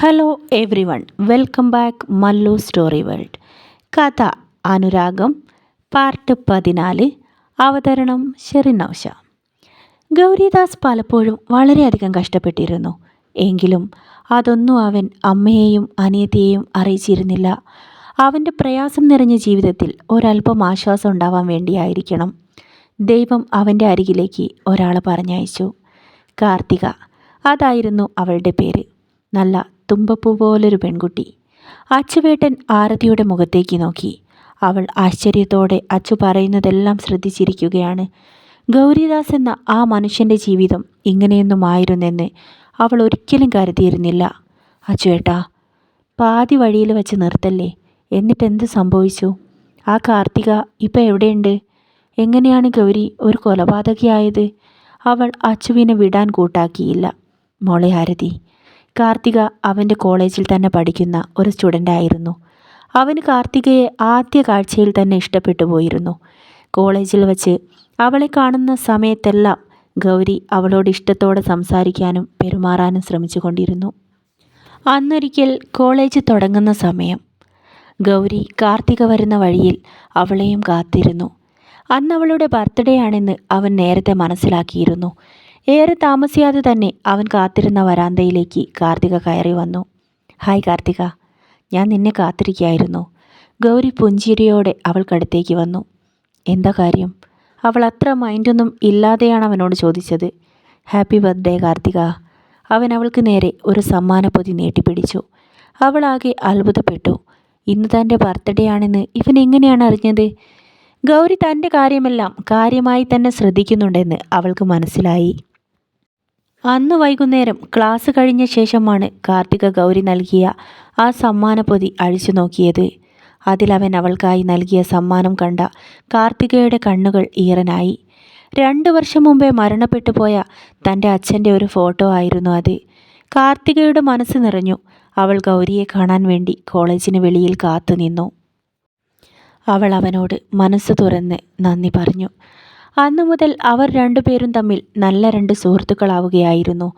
Hello everyone welcome back Mallu story world കഥ അനുരാഗം part പതിനാല് അവതരണം ഷെറിനൌഷ. ഗൗരിദാസ് പലപ്പോഴും വളരെയധികം കഷ്ടപ്പെട്ടിരുന്നു. എങ്കിലും അതൊന്നും അവൻ അമ്മയെയും അനിയത്തിയെയും അറിയിച്ചിരുന്നില്ല. അവന്റെ പ്രയാസം നിറഞ്ഞ ജീവിതത്തിൽ ഒരല്പം ആശ്വാസം ഉണ്ടാവാൻ വേണ്ടിയായിരിക്കണം. ദൈവം അവന്റെ അരികിലേക്ക് ഒരാളെ പറഞ്ഞയച്ചു. കാർത്തിക അതായിരുന്നു അവളുടെ പേര്. നല്ല തുമ്പപ്പൂ പോലൊരു പെൺകുട്ടി. അച്ചുവേട്ടൻ ആരതിയുടെ മുഖത്തേക്ക് നോക്കി. അവൾ ആശ്ചര്യത്തോടെ അച്ചു പറയുന്നതെല്ലാം ശ്രദ്ധിച്ചിരിക്കുകയാണ്. ഗൗരിദാസ് എന്ന ആ മനുഷ്യന്റെ ജീവിതം ഇങ്ങനെയൊന്നും ആയിരുന്നെന്ന് അവൾ ഒരിക്കലും കരുതിയിരുന്നില്ല. അച്ചുവേട്ടാ പാതി വഴിയിൽ വെച്ച് നിർത്തല്ലേ? എന്നിട്ട് എന്ത് സംഭവിച്ചു? ആ കാർത്തിക ഇപ്പം എവിടെയുണ്ട്? എങ്ങനെയാണ് ഗൗരി ഒരു കൊലപാതകയായത്? അവൾ അച്ചുവിനെ വിടാൻ കൂട്ടാക്കിയില്ല. മോളെ ആരതി കാർത്തിക അവന്റെ കോളേജിൽ തന്നെ പഠിക്കുന്ന ഒരു സ്റ്റുഡന്റ് ആയിരുന്നു. അവന് കാർത്തികയെ ആദ്യ കാഴ്ചയിൽ തന്നെ ഇഷ്ടപ്പെട്ടു പോയിരുന്നു. കോളേജിൽ വച്ച് അവളെ കാണുന്ന സമയത്തെല്ലാം ഗൗരി അവളോട് ഇഷ്ടത്തോടെ സംസാരിക്കാനും പെരുമാറാനും ശ്രമിച്ചു കൊണ്ടിരുന്നു. അന്നൊരിക്കൽ കോളേജ് തുടങ്ങുന്ന സമയം. ഗൗരി കാർത്തിക വരുന്ന വഴിയിൽ അവളെയും കാത്തിരുന്നു. അന്നവളുടെ ബർത്ത്ഡേ ആണെന്ന് അവൻ നേരത്തെ മനസ്സിലാക്കിയിരുന്നു. ഏറെ താമസിയാതെ തന്നെ അവൻ കാത്തിരുന്ന വരാന്തയിലേക്ക് കാർത്തിക കയറി വന്നു. ഹായ് കാർത്തിക ഞാൻ നിന്നെ കാത്തിരിക്കുകയായിരുന്നു. ഗൗരി പുഞ്ചിരിയോടെ അവൾക്കടുത്തേക്ക് വന്നു. എന്താ കാര്യം? അവൾ അത്ര മൈൻഡൊന്നും ഇല്ലാതെയാണ് അവനോട് ചോദിച്ചത്. Happy birthday Karthika. അവൻ അവൾക്ക് നേരെ ഒരു സമ്മാനപ്പൊതി നീട്ടിപ്പിടിച്ചു. അവളാകെ അത്ഭുതപ്പെട്ടു. ഇന്ന് തന്റെ ബർത്ത്ഡേ ആണെന്ന് ഇവൻ എങ്ങനെയാണ് അറിഞ്ഞത്? ഗൗരി തന്റെ കാര്യമെല്ലാം കാര്യമായി തന്നെ ശ്രദ്ധിക്കുന്നുണ്ടെന്ന് അവൾക്ക് മനസ്സിലായി. അന്ന് വൈകുന്നേരം ക്ലാസ് കഴിഞ്ഞ ശേഷമാണ് കാർത്തിക ഗൗരി നൽകിയ ആ സമ്മാനപ്പൊതി അഴിച്ചു നോക്കിയത്. അതിലവൻ അവൾക്കായി നൽകിയ സമ്മാനം കണ്ട കാർത്തികയുടെ കണ്ണുകൾ ഈറനായി. രണ്ടു വർഷം മുമ്പേ മരണപ്പെട്ടു പോയ തന്റെ അച്ഛന്റെ ഒരു ഫോട്ടോ ആയിരുന്നു അത്. കാർത്തികയുടെ മനസ്സ് നിറഞ്ഞു. അവൾ ഗൗരിയെ കാണാൻ വേണ്ടി കോളേജിന് വെളിയിൽ കാത്തുനിന്നു. അവൾ അവനോട് മനസ്സ് തുറന്ന് നന്ദി പറഞ്ഞു. അന്നു മുതൽ അവർ രണ്ടുപേരും തമ്മിൽ നല്ല രണ്ട് സുഹൃത്തുക്കളാവുകയായിരുന്നു.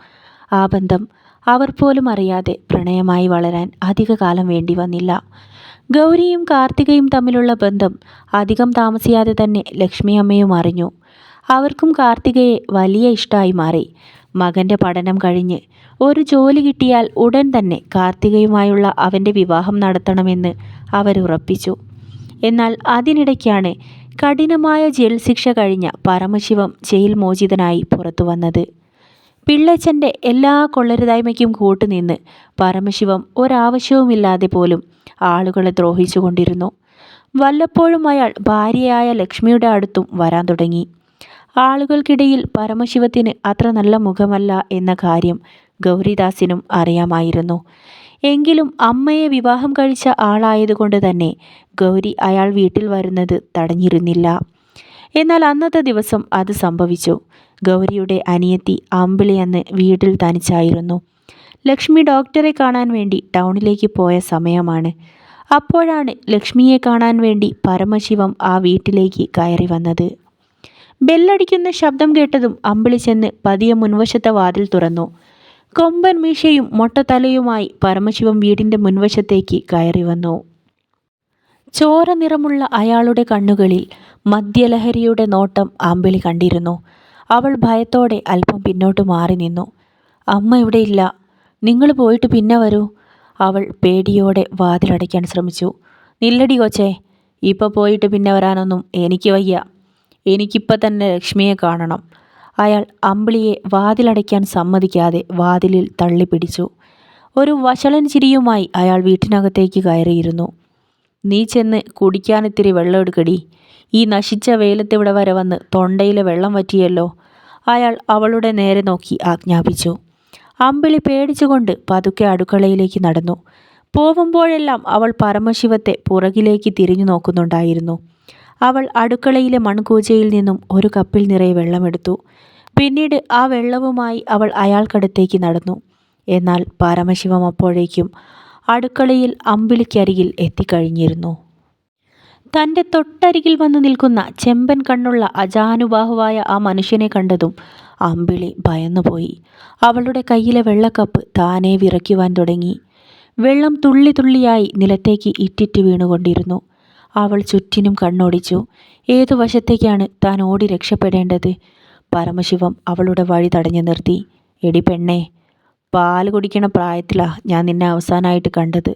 ആ ബന്ധം അവർ പോലും അറിയാതെ പ്രണയമായി വളരാൻ അധികകാലം വേണ്ടി വന്നില്ല. ഗൗരിയും കാർത്തികയും തമ്മിലുള്ള ബന്ധം അധികം താമസിയാതെ തന്നെ ലക്ഷ്മി അമ്മയും അറിഞ്ഞു. അവർക്കും കാർത്തികയെ വലിയ ഇഷ്ടമായി മാറി. മകന്റെ പഠനം കഴിഞ്ഞ് ഒരു ജോലി കിട്ടിയാൽ ഉടൻ തന്നെ കാർത്തികയുമായുള്ള അവന്റെ വിവാഹം നടത്തണമെന്ന് അവരുറപ്പിച്ചു എന്നാൽ അതിനിടയ്ക്കാണ് കഠിനമായ ജയിൽ ശിക്ഷ കഴിഞ്ഞ പരമശിവം ജയിൽ മോചിതനായി പുറത്തു വന്നത്. പിള്ളച്ചന്റെ എല്ലാ കൊള്ളരുതായ്മയ്ക്കും കൂട്ടുനിന്ന് പരമശിവം ഒരാവശ്യവുമില്ലാതെ പോലും ആളുകളെ ദ്രോഹിച്ചുകൊണ്ടിരുന്നു. വല്ലപ്പോഴും അയാൾ ഭാര്യയായ ലക്ഷ്മിയുടെ അടുത്തും വരാൻ തുടങ്ങി. ആളുകൾക്കിടയിൽ പരമശിവത്തിന് അത്ര നല്ല മുഖമല്ല എന്ന കാര്യം ഗൗരിദാസിനും അറിയാമായിരുന്നു. എങ്കിലും അമ്മയെ വിവാഹം കഴിച്ച ആളായതുകൊണ്ട് തന്നെ ഗൗരി അയാൾ വീട്ടിൽ വരുന്നത് തടഞ്ഞിരുന്നില്ല. എന്നാൽ അന്നത്തെ ദിവസം അത് സംഭവിച്ചു. ഗൗരിയുടെ അനിയത്തി അമ്പിളി അന്ന് വീട്ടിൽ തനിച്ചായിരുന്നു. ലക്ഷ്മി ഡോക്ടറെ കാണാൻ വേണ്ടി ടൗണിലേക്ക് പോയ സമയമാണ്. അപ്പോഴാണ് ലക്ഷ്മിയെ കാണാൻ വേണ്ടി പരമശിവം ആ വീട്ടിലേക്ക് കയറി വന്നത്. ബെല്ലടിക്കുന്ന ശബ്ദം കേട്ടതും അമ്പിളി ചെന്ന് പതിയെ മുൻവശത്തെ വാതിൽ തുറന്നു. കൊമ്പൻ മീശയും മൊട്ടത്തലയുമായി പരമശിവം വീടിന്റെ മുൻവശത്തേക്ക് കയറി വന്നു. ചോര നിറമുള്ള അയാളുടെ കണ്ണുകളിൽ മദ്യലഹരിയുടെ നോട്ടം ആമ്പിളി കണ്ടിരുന്നു. അവൾ ഭയത്തോടെ അല്പം പിന്നോട്ട് മാറി നിന്നു. അമ്മ ഇവിടെ ഇല്ല നിങ്ങൾ പോയിട്ട് പിന്നെ വരൂ. അവൾ പേടിയോടെ വാതിലടയ്ക്കാൻ ശ്രമിച്ചു. നില്ലടി കൊച്ചേ ഇപ്പോൾ പോയിട്ട് പിന്നെ വരാനൊന്നും എനിക്ക് വയ്യ. എനിക്കിപ്പോൾ തന്നെ ലക്ഷ്മിയെ കാണണം. അയാൾ അമ്പിളിയെ വാതിലടയ്ക്കാൻ സമ്മതിക്കാതെ വാതിലിൽ തള്ളിപ്പിടിച്ചു. ഒരു വഷളൻ ചിരിയുമായി അയാൾ വീട്ടിനകത്തേക്ക് കയറിയിരുന്നു. നീ ചെന്ന് കുടിക്കാനിത്തിരി വെള്ളം എടുക്കടി. ഈ നശിച്ച വെയിലത്തിവിടെ വരെ വന്ന് തൊണ്ടയിലെ വെള്ളം വറ്റിയല്ലോ. അയാൾ അവളുടെ നേരെ നോക്കി ആജ്ഞാപിച്ചു. അമ്പിളി പേടിച്ചുകൊണ്ട് പതുക്കെ അടുക്കളയിലേക്ക് നടന്നു. പോകുമ്പോഴെല്ലാം അവൾ പരമശിവത്തെ പുറകിലേക്ക് തിരിഞ്ഞു നോക്കുന്നുണ്ടായിരുന്നു. അവൾ അടുക്കളയിലെ മൺകൂജയിൽ നിന്നും ഒരു കപ്പിൽ നിറയെ വെള്ളമെടുത്തു പിന്നീട് ആ വെള്ളവുമായി അവൾ അയാൾക്കടുത്തേക്ക് നടന്നു. എന്നാൽ പരമശിവം അപ്പോഴേക്കും അടുക്കളയിൽ അമ്പിളിക്കരികിൽ എത്തിക്കഴിഞ്ഞിരുന്നു. തന്റെ തൊട്ടരികിൽ വന്ന് നിൽക്കുന്ന ചെമ്പൻ കണ്ണുള്ള അജാനുബാഹുവായ ആ മനുഷ്യനെ കണ്ടതും അമ്പിളി ഭയന്നുപോയി. അവളുടെ കയ്യിലെ വെള്ളക്കപ്പ് താനേ വിറയ്ക്കുവാൻ തുടങ്ങി. വെള്ളം തുള്ളി തുള്ളിയായി നിലത്തേക്ക് ഇറ്റിറ്റ് വീണുകൊണ്ടിരുന്നു. അവൾ ചുറ്റിനും കണ്ണോടിച്ചു. ഏതു വശത്തേക്കാണ് താൻ ഓടി രക്ഷപ്പെടേണ്ടത്? പരമശിവം അവളുടെ വഴി തടഞ്ഞു നിർത്തി. എടി പെണ്ണേ പാൽ കുടിക്കണ പ്രായത്തിലാ ഞാൻ നിന്നെ അവസാനമായിട്ട് കണ്ടത്.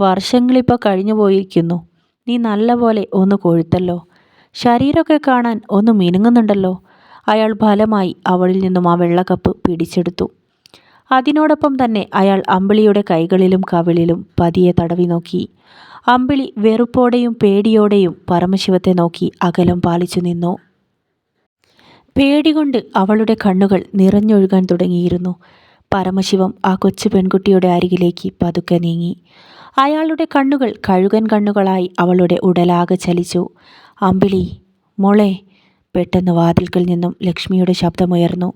വർഷങ്ങളിപ്പോൾ കഴിഞ്ഞു പോയിരിക്കുന്നു. നീ നല്ല പോലെ ഒന്ന് കൊഴുത്തല്ലോ. ശരീരമൊക്കെ കാണാൻ ഒന്ന് മിനുങ്ങുന്നുണ്ടല്ലോ. അയാൾ ഫലമായി അവളിൽ നിന്നും ആ വെള്ളക്കപ്പ് പിടിച്ചെടുത്തു. അതിനോടൊപ്പം തന്നെ അയാൾ അമ്പിളിയുടെ കൈകളിലും കവിളിലും പതിയെ തടവി നോക്കി. അമ്പിളി വെറുപ്പോടെയും പേടിയോടെയും പരമശിവത്തെ നോക്കി അകലം പാലിച്ചു നിന്നു. പേടികൊണ്ട് അവളുടെ കണ്ണുകൾ നിറഞ്ഞൊഴുകാൻ തുടങ്ങിയിരുന്നു. പരമശിവം ആ കൊച്ചു പെൺകുട്ടിയുടെ അരികിലേക്ക് പതുക്കെ നീങ്ങി. അയാളുടെ കണ്ണുകൾ കഴുകൻ കണ്ണുകളായി അവളുടെ ഉടലാകെ ചലിച്ചു. അമ്പിളി മോളെ പെട്ടെന്ന് വാതിൽക്കൽ നിന്നും ലക്ഷ്മിയുടെ ശബ്ദമുയർന്നു.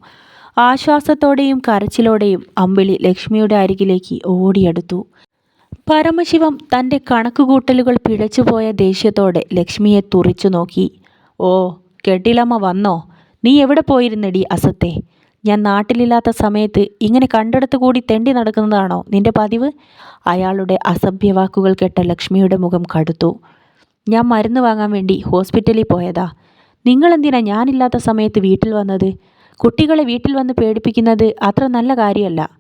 ആശ്വാസത്തോടെയും കരച്ചിലോടെയും അമ്പിളി ലക്ഷ്മിയുടെ അരികിലേക്ക് ഓടിയെടുത്തു. പരമശിവം തന്റെ കണക്കുകൂട്ടലുകൾ പിഴച്ചുപോയ ദേഷ്യത്തോടെ ലക്ഷ്മിയെ തുറിച്ചു നോക്കി. ഓ കെട്ടിലമ്മ വന്നോ? നീ എവിടെ പോയിരുന്നടി അസത്തെ? ഞാൻ നാട്ടിലില്ലാത്ത സമയത്ത് ഇങ്ങനെ കണ്ടെടുത്ത് കൂടി തെണ്ടി നടക്കുന്നതാണോ നിന്റെ പതിവ്? അയാളുടെ അസഭ്യവാക്കുകൾ കേട്ട ലക്ഷ്മിയുടെ മുഖം കടുത്തു. ഞാൻ മരുന്ന് വാങ്ങാൻ വേണ്ടി ഹോസ്പിറ്റലിൽ പോയതാ. നിങ്ങളെന്തിനാ ഞാനില്ലാത്ത സമയത്ത് വീട്ടിൽ വന്നത്? കുട്ടികളെ വീട്ടിൽ വന്ന് പേടിപ്പിക്കുന്നത് അത്ര നല്ല കാര്യമല്ല.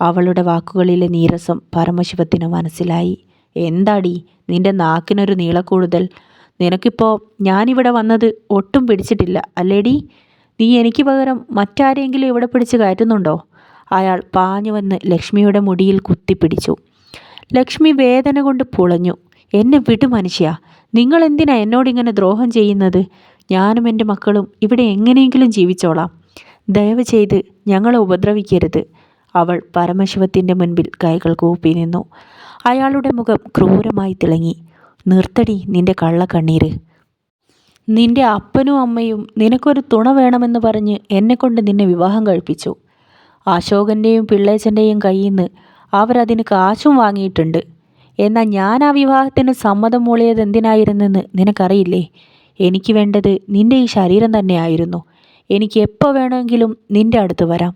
അവളുടെ വാക്കുകളിലെ നീരസം പരമശിവത്തിന് മനസ്സിലായി. എന്താടി? നിന്റെ നാക്കിനൊരു നീളക്കൂടുതൽ. നിനക്കിപ്പോൾ ഞാനിവിടെ വന്നത് ഒട്ടും പിടിച്ചിട്ടില്ല അല്ലേടി? നീ എനിക്ക് പകരം മറ്റാരെങ്കിലും ഇവിടെ പിടിച്ച് കയറ്റുന്നുണ്ടോ? അയാൾ പാഞ്ഞു വന്ന് ലക്ഷ്മിയുടെ മുടിയിൽ കുത്തിപ്പിടിച്ചു. ലക്ഷ്മി വേദന കൊണ്ട് പുളഞ്ഞു. എന്നെ വിടു മനുഷ്യ നിങ്ങൾ എന്തിനാ എന്നോടിങ്ങനെ ദ്രോഹം ചെയ്യുന്നത്? ഞാനും എന്റെ മക്കളും ഇവിടെ എങ്ങനെയെങ്കിലും ജീവിച്ചോളാം. ദയവ് ചെയ്ത് ഞങ്ങളെ ഉപദ്രവിക്കരുത്. അവൾ പരമശിവത്തിന്റെ മുൻപിൽ കൈകൾ കൂപ്പി നിന്നു. അയാളുടെ മുഖം ക്രൂരമായി തിളങ്ങി. നിർത്തടി നിന്റെ കള്ളക്കണ്ണീര്. നിന്റെ അപ്പനും അമ്മയും നിനക്കൊരു തുണ വേണമെന്ന് പറഞ്ഞ് എന്നെക്കൊണ്ട് നിന്നെ വിവാഹം കഴിപ്പിച്ചു. അശോകന്റെയും പിള്ളേച്ചന്റെയും കയ്യിൽ നിന്ന് അവരതിന് കാശും വാങ്ങിയിട്ടുണ്ട്. എന്നാൽ ഞാൻ ആ വിവാഹത്തിന് സമ്മതം മൂളിയത് എന്തിനായിരുന്നെന്ന് നിനക്കറിയില്ലേ? എനിക്ക് വേണ്ടത് നിന്റെ ഈ ശരീരം തന്നെയായിരുന്നു എനിക്ക് എപ്പോൾ വേണമെങ്കിലും നിന്റെ അടുത്ത് വരാം.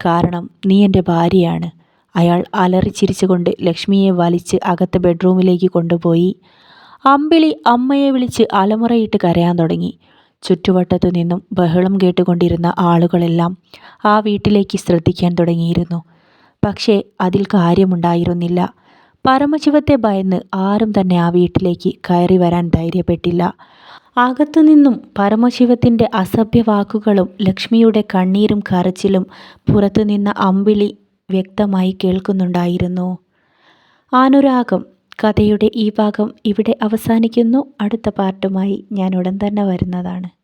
കാരണം നീ എന്റെ ഭാര്യയാണ്. അയാൾ അലറിച്ചിരിച്ചുകൊണ്ട് ലക്ഷ്മിയെ വലിച്ച് അകത്ത് ബെഡ്റൂമിലേക്ക് കൊണ്ടുപോയി. അമ്പിളി അമ്മയെ വിളിച്ച് അലമുറയിട്ട് കരയാൻ തുടങ്ങി. ചുറ്റുവട്ടത്തു നിന്നും ബഹളം കേട്ടുകൊണ്ടിരുന്ന ആളുകളെല്ലാം ആ വീട്ടിലേക്ക് ശ്രദ്ധിക്കാൻ തുടങ്ങിയിരുന്നു. പക്ഷേ അതിൽ കാര്യമുണ്ടായിരുന്നില്ല. പരമശിവത്തെ ഭയന്ന് ആരും തന്നെ ആ വീട്ടിലേക്ക് കയറി വരാൻ ധൈര്യപ്പെട്ടില്ല. അകത്തുനിന്നും പരമശിവത്തിന്റെ അസഭ്യ വാക്കുകളും ലക്ഷ്മിയുടെ കണ്ണീരും കരച്ചിലും പുറത്തുനിന്ന അമ്പിളി വ്യക്തമായി കേൾക്കുന്നുണ്ടായിരുന്നു. അനുരാഗം കഥയുടെ ഈ ഭാഗം ഇവിടെ അവസാനിക്കുന്നു. അടുത്ത പാർട്ടുമായി ഞാൻ ഉടൻ തന്നെ വരുന്നതാണ്.